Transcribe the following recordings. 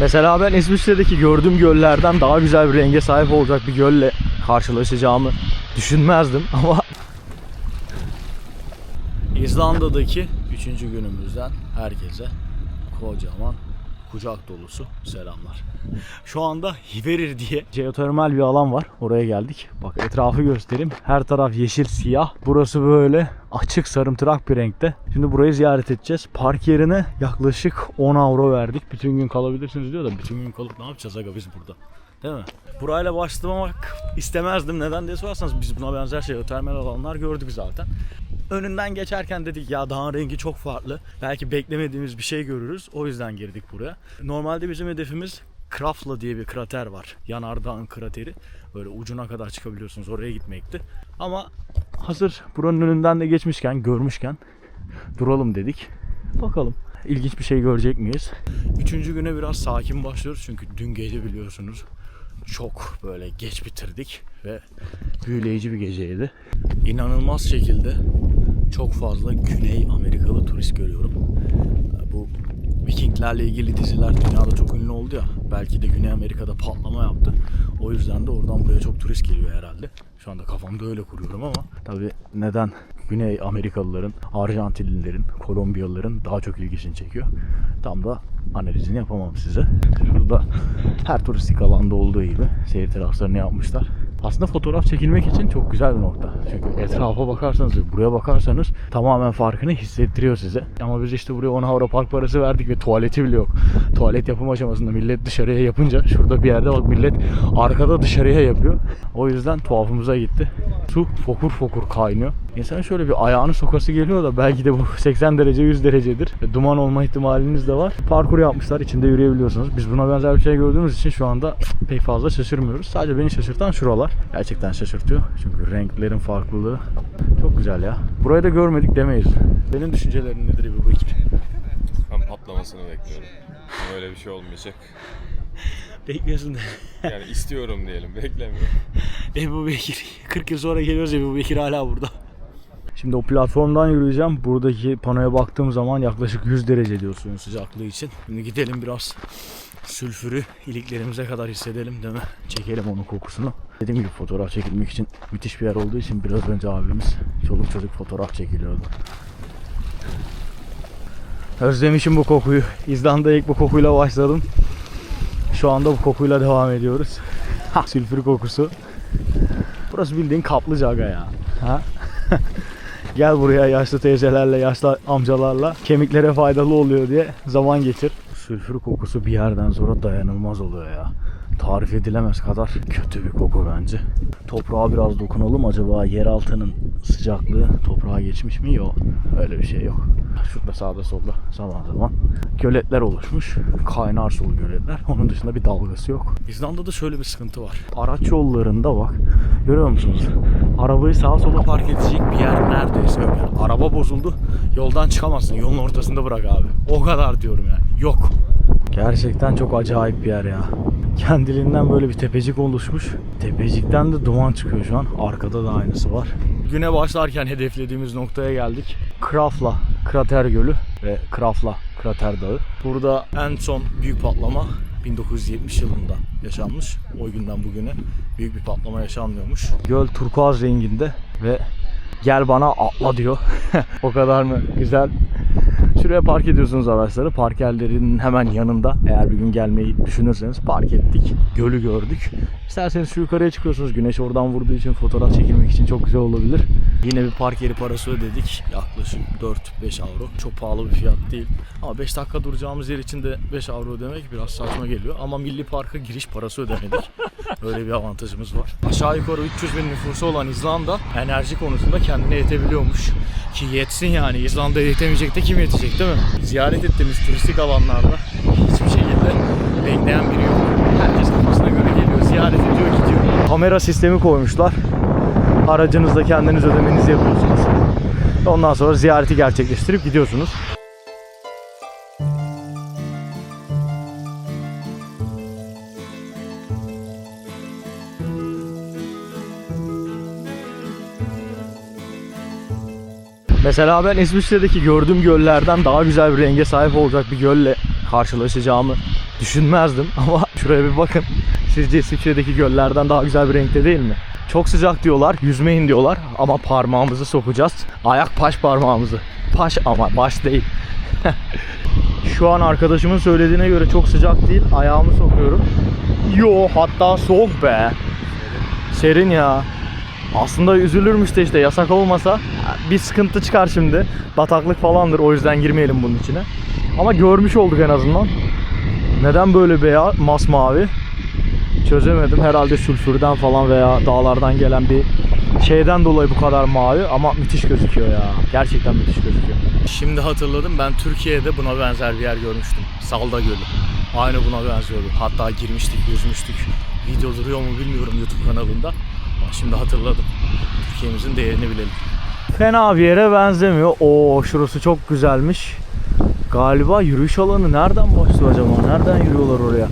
Mesela ben İsviçre'deki gördüğüm göllerden daha güzel bir renge sahip olacak bir gölle karşılaşacağımı düşünmezdim ama İzlanda'daki 3. günümüzden herkese kocaman kucak dolusu selamlar. Şu anda Hiverir diye jeotermal bir alan var. Oraya geldik. Bak etrafı göstereyim. Her taraf yeşil siyah. Burası böyle açık sarımtırak bir renkte. Şimdi burayı ziyaret edeceğiz. Park yerine yaklaşık 10 avro verdik. Bütün gün kalabilirsiniz diyor da bütün gün kalıp ne yapacağız aga biz burada? Değil mi? Burayla başlamak istemezdim. Neden diye sorarsanız biz buna benzer şey termal alanlar gördük zaten. Önünden geçerken dedik ya dağın rengi çok farklı. Belki beklemediğimiz bir şey görürüz. O yüzden girdik buraya. Normalde bizim hedefimiz Krafla diye bir krater var. Yanardağın krateri. Böyle ucuna kadar çıkabiliyorsunuz. Oraya gitmekti. Ama hazır buranın önünden de geçmişken, görmüşken duralım dedik. Bakalım ilginç bir şey görecek miyiz? Üçüncü güne biraz sakin başlıyoruz çünkü dün gece biliyorsunuz çok böyle geç bitirdik ve büyüleyici bir geceydi. İnanılmaz şekilde çok fazla Güney Amerikalı turist görüyorum. Bu Vikinglerle ilgili diziler dünyada çok ünlü oldu ya. Belki de Güney Amerika'da patlama yaptı. O yüzden de oradan buraya çok turist geliyor herhalde. Şu anda kafamda öyle kuruyorum ama tabii neden Güney Amerikalıların, Arjantinlilerin, Kolombiyalıların daha çok ilgisini çekiyor. Tam da analizini yapamam size. Şurada her turistik alanda olduğu gibi seyir teraslarını yapmışlar. Aslında fotoğraf çekilmek için çok güzel bir nokta. Çünkü etrafa bakarsanız buraya bakarsanız tamamen farkını hissettiriyor size. Ama biz işte buraya 10 avro park parası verdik ve tuvaleti bile yok. Tuvalet yapım aşamasında millet dışarıya yapınca şurada bir yerde bak millet arkada dışarıya yapıyor. O yüzden tuhafımıza gitti. Su fokur fokur kaynıyor. İnsanın şöyle bir ayağını sokası geliyor da belki de bu 80 derece 100 derecedir. Ve duman olma ihtimaliniz de var. Parkur yapmışlar içinde yürüyebiliyorsunuz. Biz buna benzer bir şey gördüğümüz için şu anda pek fazla şaşırmıyoruz. Sadece beni şaşırtan şuralar. Gerçekten şaşırtıyor. Çünkü renklerin farklılığı çok güzel ya. Burayı da görmedik demeyiz. Senin düşüncelerin nedir bu Bekir? Ben patlamasını bekliyorum. Ama öyle bir şey olmayacak. Bekliyorsun da. Yani istiyorum diyelim, beklemiyorum. Ebu Bekir. 40 yıl sonra geliyoruz Ebu Bekir hala burada. Şimdi o platformdan yürüyeceğim. Buradaki panoya baktığım zaman yaklaşık 100 derece diyor suyun sıcaklığı için. Şimdi gidelim biraz sülfürü iliklerimize kadar hissedelim değil mi? Çekelim onun kokusunu. Dediğim gibi fotoğraf çekilmek için müthiş bir yer olduğu için biraz önce abimiz çoluk çocuk fotoğraf çekiliyordu. Özlemişim bu kokuyu. İzlanda'ya ilk bu kokuyla başladım. Şu anda bu kokuyla devam ediyoruz. Sülfür kokusu. Burası bildiğin kaplıca ya. Ha? Gel buraya yaşlı teyzelerle, yaşlı amcalarla kemiklere faydalı oluyor diye zaman geçir. Sülfür kokusu bir yerden sonra dayanılmaz oluyor ya. Tarif edilemez kadar kötü bir koku bence. Toprağa biraz dokunalım acaba yeraltının sıcaklığı toprağa geçmiş mi? Yok. Öyle bir şey yok. Şurada sağda solda zaman zaman göletler oluşmuş. Kaynar sulu göletler. Onun dışında bir dalgası yok. İzlanda'da şöyle bir sıkıntı var. Araç yollarında bak. Görüyor musunuz? Arabayı sağa sola park edecek bir yer neredeyse yok. Yani araba bozuldu. Yoldan çıkamazsın. Yolun ortasında bırak abi. O kadar diyorum yani. Yok. Gerçekten çok acayip bir yer ya. Kendiliğinden böyle bir tepecik oluşmuş. Tepecikten de duman çıkıyor şu an. Arkada da aynısı var. Güne başlarken hedeflediğimiz noktaya geldik. Krafla Krater Gölü ve Krafla Krater Dağı. Burada en son büyük patlama 1970 yılında yaşanmış. O günden bugüne büyük bir patlama yaşanmıyormuş. Göl turkuaz renginde ve gel bana atla diyor. o kadar mı güzel Şuraya park ediyorsunuz araçları. Park yerlerinin hemen yanında. Eğer bir gün gelmeyi düşünürseniz park ettik. Gölü gördük. İsterseniz şu yukarıya çıkıyorsunuz. Güneş oradan vurduğu için fotoğraf çekilmek için çok güzel olabilir. Yine bir park yeri parası ödedik. Yaklaşık 4-5 avro. Çok pahalı bir fiyat değil. Ama 5 dakika duracağımız yer için de 5 avro ödemek biraz saçma geliyor. Ama milli parka giriş parası ödemedik. Öyle bir avantajımız var. Aşağı yukarı 300 bin nüfusu olan İzlanda enerji konusunda kendine yetebiliyormuş. Ki yetsin yani. İzlanda'ya yetemeyecek de kim yetecek değil mi? Ziyaret ettiğimiz turistik alanlarda hiçbir şekilde bekleyen biri yok. Herkes kafasına göre geliyor, ziyaret ediyor, gidiyor. Kamera sistemi koymuşlar. Aracınızda kendiniz ödemenizi yapıyorsunuz. Ondan sonra ziyareti gerçekleştirip gidiyorsunuz. Mesela ben İsviçre'deki gördüğüm göllerden daha güzel bir renge sahip olacak bir gölle karşılaşacağımı düşünmezdim ama şuraya bir bakın. Sizce İsviçre'deki göllerden daha güzel bir renkte değil mi? Çok sıcak diyorlar, yüzmeyin diyorlar ama parmağımızı sokacağız. Ayak paş parmağımızı. Paş ama baş değil. Şu an arkadaşımın söylediğine göre çok sıcak değil. Ayağımı sokuyorum. Yo hatta soğuk be. Serin ya. Aslında üzülürmüş de işte yasak olmasa bir sıkıntı çıkar şimdi. Bataklık falandır o yüzden girmeyelim bunun içine. Ama görmüş olduk en azından. Neden böyle beyaz, masmavi? Çözemedim. Herhalde sülfürden falan veya dağlardan gelen bir şeyden dolayı bu kadar mavi ama müthiş gözüküyor ya. Gerçekten müthiş gözüküyor. Şimdi hatırladım ben Türkiye'de buna benzer bir yer görmüştüm. Salda Gölü. Aynı buna benziyordu. Hatta girmiştik, yüzmüştük. Video duruyor mu bilmiyorum YouTube kanalında. Ama şimdi hatırladım. Türkiye'mizin değerini bilelim. Fena bir yere benzemiyor. Oo şurası çok güzelmiş. Galiba yürüyüş alanı nereden başlıyor acaba? Nereden yürüyorlar oraya?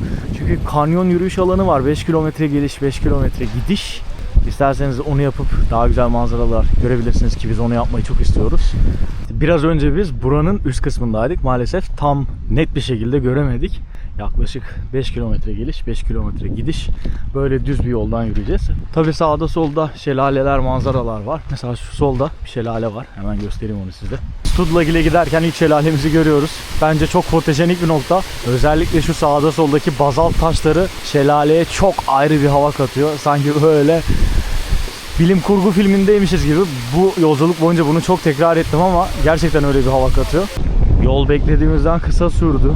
Çünkü kanyon yürüyüş alanı var. 5 kilometre geliş, 5 kilometre gidiş. İsterseniz onu yapıp daha güzel manzaralar görebilirsiniz ki biz onu yapmayı çok istiyoruz. Biraz önce biz buranın üst kısmındaydık. Maalesef tam net bir şekilde göremedik. Yaklaşık 5 kilometre geliş, 5 kilometre gidiş. Böyle düz bir yoldan yürüyeceğiz. Tabi sağda solda şelaleler, manzaralar var. Mesela şu solda bir şelale var. Hemen göstereyim onu size. Studlagil'e giderken ilk şelalemizi görüyoruz. Bence çok fotojenik bir nokta. Özellikle şu sağda soldaki bazalt taşları şelaleye çok ayrı bir hava katıyor. Sanki böyle bilim kurgu filmindeymişiz gibi bu yolculuk boyunca bunu çok tekrar ettim ama gerçekten öyle bir hava katıyor. Yol beklediğimizden kısa sürdü.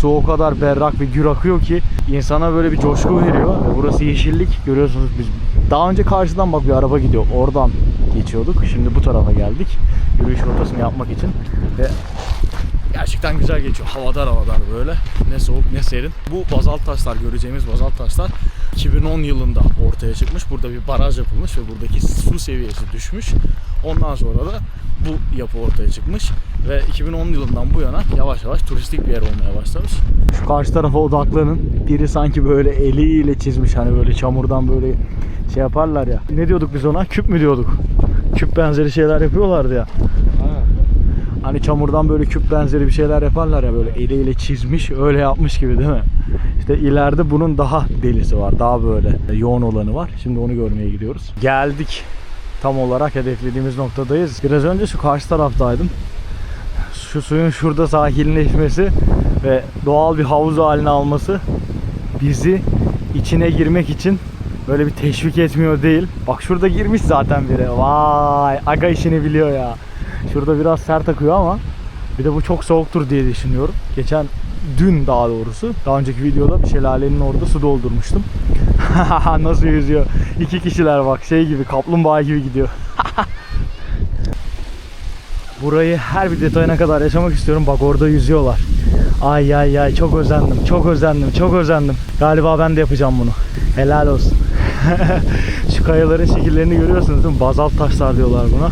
Su o kadar berrak ve gür akıyor ki insana böyle bir coşku veriyor. Ve burası yeşillik. Görüyorsunuz biz daha önce karşıdan bak bir araba gidiyor. Oradan geçiyorduk. Şimdi bu tarafa geldik. Yürüyüş rotasını yapmak için. Ve gerçekten güzel geçiyor. Havadar havadar böyle. Ne soğuk ne serin. Bu bazalt taşlar göreceğimiz bazalt taşlar 2010 yılında ortaya çıkmış. Burada bir baraj yapılmış ve buradaki su seviyesi düşmüş. Ondan sonra da bu yapı ortaya çıkmış ve 2010 yılından bu yana yavaş yavaş turistik bir yer olmaya başlamış. Şu karşı tarafa odaklanın. Biri sanki böyle eliyle çizmiş hani böyle çamurdan böyle şey yaparlar ya. Ne diyorduk biz ona? Küp mü diyorduk? Küp benzeri şeyler yapıyorlardı ya. Hani çamurdan böyle küp benzeri bir şeyler yaparlar ya böyle eliyle çizmiş öyle yapmış gibi değil mi? İşte ileride bunun daha delisi var. Daha böyle yoğun olanı var. Şimdi onu görmeye gidiyoruz. Geldik. Tam olarak hedeflediğimiz noktadayız. Biraz önce şu karşı taraftaydım. Şu suyun şurada sakinleşmesi ve doğal bir havuz haline alması bizi içine girmek için böyle bir teşvik etmiyor değil. Bak şurada girmiş zaten biri. Vay aga işini biliyor ya. Şurada biraz sert akıyor ama bir de bu çok soğuktur diye düşünüyorum. Geçen dün daha doğrusu daha önceki videoda bir şelalenin orada su doldurmuştum. Nasıl yüzüyor? İki kişiler bak şey gibi kaplumbağa gibi gidiyor. Burayı her bir detayına kadar yaşamak istiyorum. Bak orada yüzüyorlar. Ay ay ay çok özendim. Çok özendim. Çok özendim. Galiba ben de yapacağım bunu. Helal olsun. Şu kayaların şekillerini görüyorsunuz değil mi? Bazalt taşlar diyorlar buna.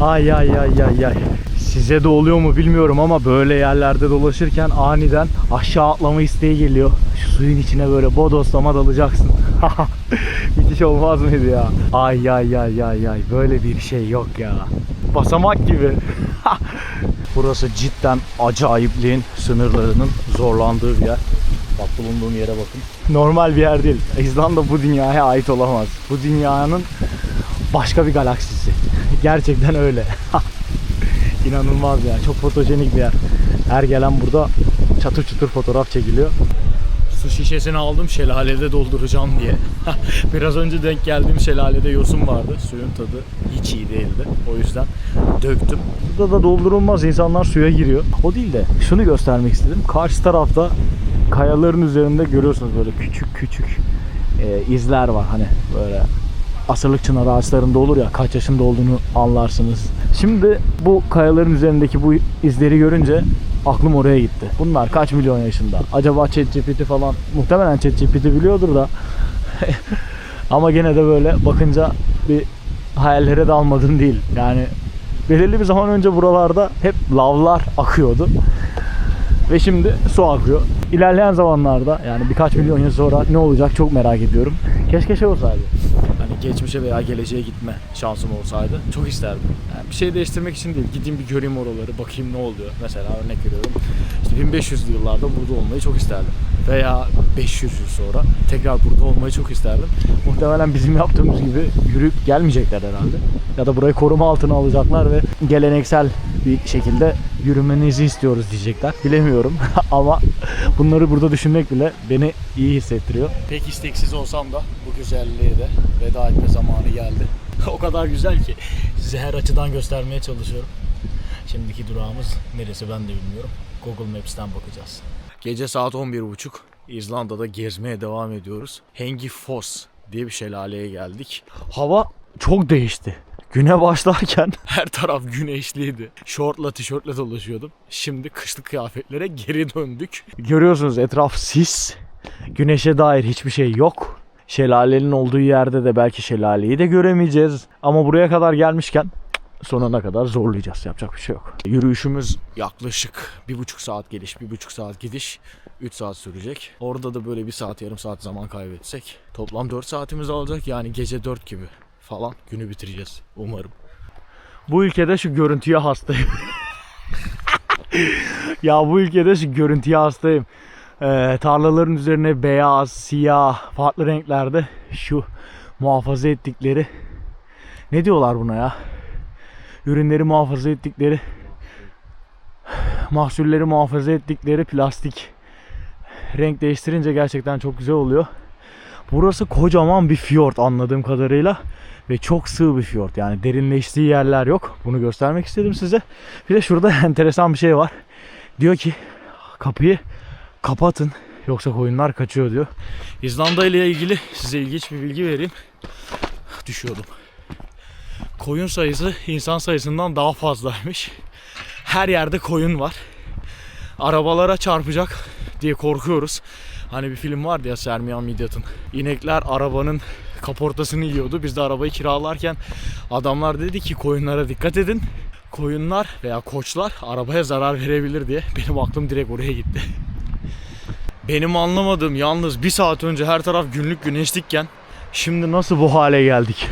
Ay ay ay ay ay. Size de oluyor mu bilmiyorum ama böyle yerlerde dolaşırken aniden aşağı atlama isteği geliyor. Şu suyun içine böyle bodoslama dalacaksın. Müthiş olmaz mıydı ya? Ay ay ay ay ay böyle bir şey yok ya. Basamak gibi. Burası cidden acayipliğin sınırlarının zorlandığı bir yer. Bak bulunduğum yere bakın. Normal bir yer değil. İzlanda bu dünyaya ait olamaz. Bu dünyanın başka bir galaksisi. Gerçekten öyle. İnanılmaz ya. Çok fotojenik bir yer. Her gelen burada çatır çutur fotoğraf çekiliyor. Su şişesini aldım şelalede dolduracağım diye. Biraz önce denk geldiğim şelalede yosun vardı. Suyun tadı hiç iyi değildi. O yüzden döktüm. Burada da doldurulmaz. insanlar suya giriyor. O değil de şunu göstermek istedim. Karşı tarafta kayaların üzerinde görüyorsunuz böyle küçük küçük e, izler var. Hani böyle asırlık çınar ağaçlarında olur ya kaç yaşında olduğunu anlarsınız. Şimdi bu kayaların üzerindeki bu izleri görünce aklım oraya gitti. Bunlar kaç milyon yaşında? Acaba ChatGPT falan muhtemelen ChatGPT biliyordur da ama gene de böyle bakınca bir hayallere dalmadın değil. Yani belirli bir zaman önce buralarda hep lavlar akıyordu. Ve şimdi su akıyor. İlerleyen zamanlarda yani birkaç milyon yıl sonra ne olacak çok merak ediyorum. Keşke şey olsaydı. Geçmişe veya geleceğe gitme şansım olsaydı çok isterdim. Yani bir şey değiştirmek için değil. Gideyim bir göreyim oraları, bakayım ne oluyor. Mesela örnek veriyorum. işte 1500'lü yıllarda burada olmayı çok isterdim. Veya 500 yıl sonra tekrar burada olmayı çok isterdim. Muhtemelen bizim yaptığımız gibi yürüyüp gelmeyecekler herhalde. Ya da burayı koruma altına alacaklar ve geleneksel bir şekilde yürümenizi istiyoruz diyecekler. Bilemiyorum ama bunları burada düşünmek bile beni iyi hissettiriyor. Pek isteksiz olsam da bu güzelliğe de veda etme zamanı geldi. o kadar güzel ki size her açıdan göstermeye çalışıyorum. Şimdiki durağımız neresi ben de bilmiyorum. Google Maps'ten bakacağız. Gece saat 11.30. İzlanda'da gezmeye devam ediyoruz. Hengifoss diye bir şelaleye geldik. Hava çok değişti. Güne başlarken her taraf güneşliydi. Şortla tişörtle dolaşıyordum. Şimdi kışlık kıyafetlere geri döndük. Görüyorsunuz etraf sis. Güneşe dair hiçbir şey yok. Şelalenin olduğu yerde de belki şelaleyi de göremeyeceğiz. Ama buraya kadar gelmişken sonuna kadar zorlayacağız. Yapacak bir şey yok. Yürüyüşümüz yaklaşık bir buçuk saat geliş, bir buçuk saat gidiş. 3 saat sürecek. Orada da böyle bir saat, yarım saat zaman kaybetsek toplam 4 saatimiz alacak. Yani gece 4 gibi falan günü bitireceğiz umarım. Bu ülkede şu görüntüye hastayım. ya bu ülkede şu görüntüye hastayım. Ee, tarlaların üzerine beyaz, siyah, farklı renklerde şu muhafaza ettikleri ne diyorlar buna ya? Ürünleri muhafaza ettikleri mahsulleri muhafaza ettikleri plastik renk değiştirince gerçekten çok güzel oluyor. Burası kocaman bir fiyort anladığım kadarıyla ve çok sığ bir fiyort yani derinleştiği yerler yok. Bunu göstermek istedim size. Bir de şurada enteresan bir şey var. Diyor ki kapıyı kapatın yoksa koyunlar kaçıyor diyor. İzlanda ile ilgili size ilginç bir bilgi vereyim. Düşüyordum. Koyun sayısı insan sayısından daha fazlaymış. Her yerde koyun var. Arabalara çarpacak diye korkuyoruz. Hani bir film vardı ya Sermiyan Midyat'ın. İnekler arabanın kaportasını yiyordu. Biz de arabayı kiralarken adamlar dedi ki koyunlara dikkat edin. Koyunlar veya koçlar arabaya zarar verebilir diye. Benim aklım direkt oraya gitti. Benim anlamadığım yalnız bir saat önce her taraf günlük güneşlikken şimdi nasıl bu hale geldik?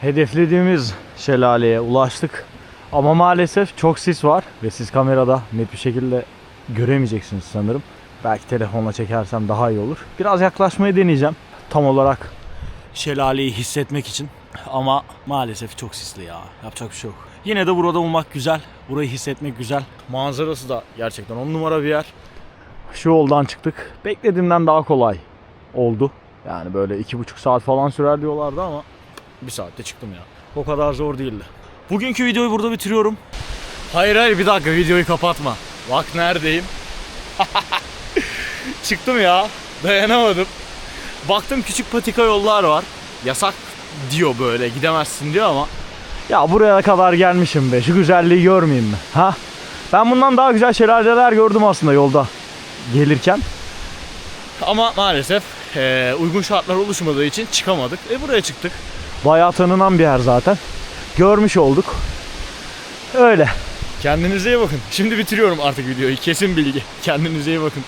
Hedeflediğimiz şelaleye ulaştık. Ama maalesef çok sis var ve siz kamerada net bir şekilde göremeyeceksiniz sanırım. Belki telefonla çekersem daha iyi olur. Biraz yaklaşmayı deneyeceğim. Tam olarak şelaleyi hissetmek için. Ama maalesef çok sisli ya. Yapacak bir şey yok. Yine de burada olmak güzel. Burayı hissetmek güzel. Manzarası da gerçekten on numara bir yer. Şu yoldan çıktık. Beklediğimden daha kolay oldu. Yani böyle iki buçuk saat falan sürer diyorlardı ama bir saatte çıktım ya. O kadar zor değildi. Bugünkü videoyu burada bitiriyorum. Hayır hayır bir dakika videoyu kapatma. Bak neredeyim. Çıktım ya. Dayanamadım. Baktım küçük patika yollar var. Yasak diyor böyle gidemezsin diyor ama. Ya buraya kadar gelmişim be. Şu güzelliği görmeyeyim mi? Ha? Ben bundan daha güzel şelaleler gördüm aslında yolda gelirken. Ama maalesef eee, uygun şartlar oluşmadığı için çıkamadık. E buraya çıktık. Bayağı tanınan bir yer zaten. Görmüş olduk. Öyle. Kendinize iyi bakın. Şimdi bitiriyorum artık videoyu. Kesin bilgi. Kendinize iyi bakın.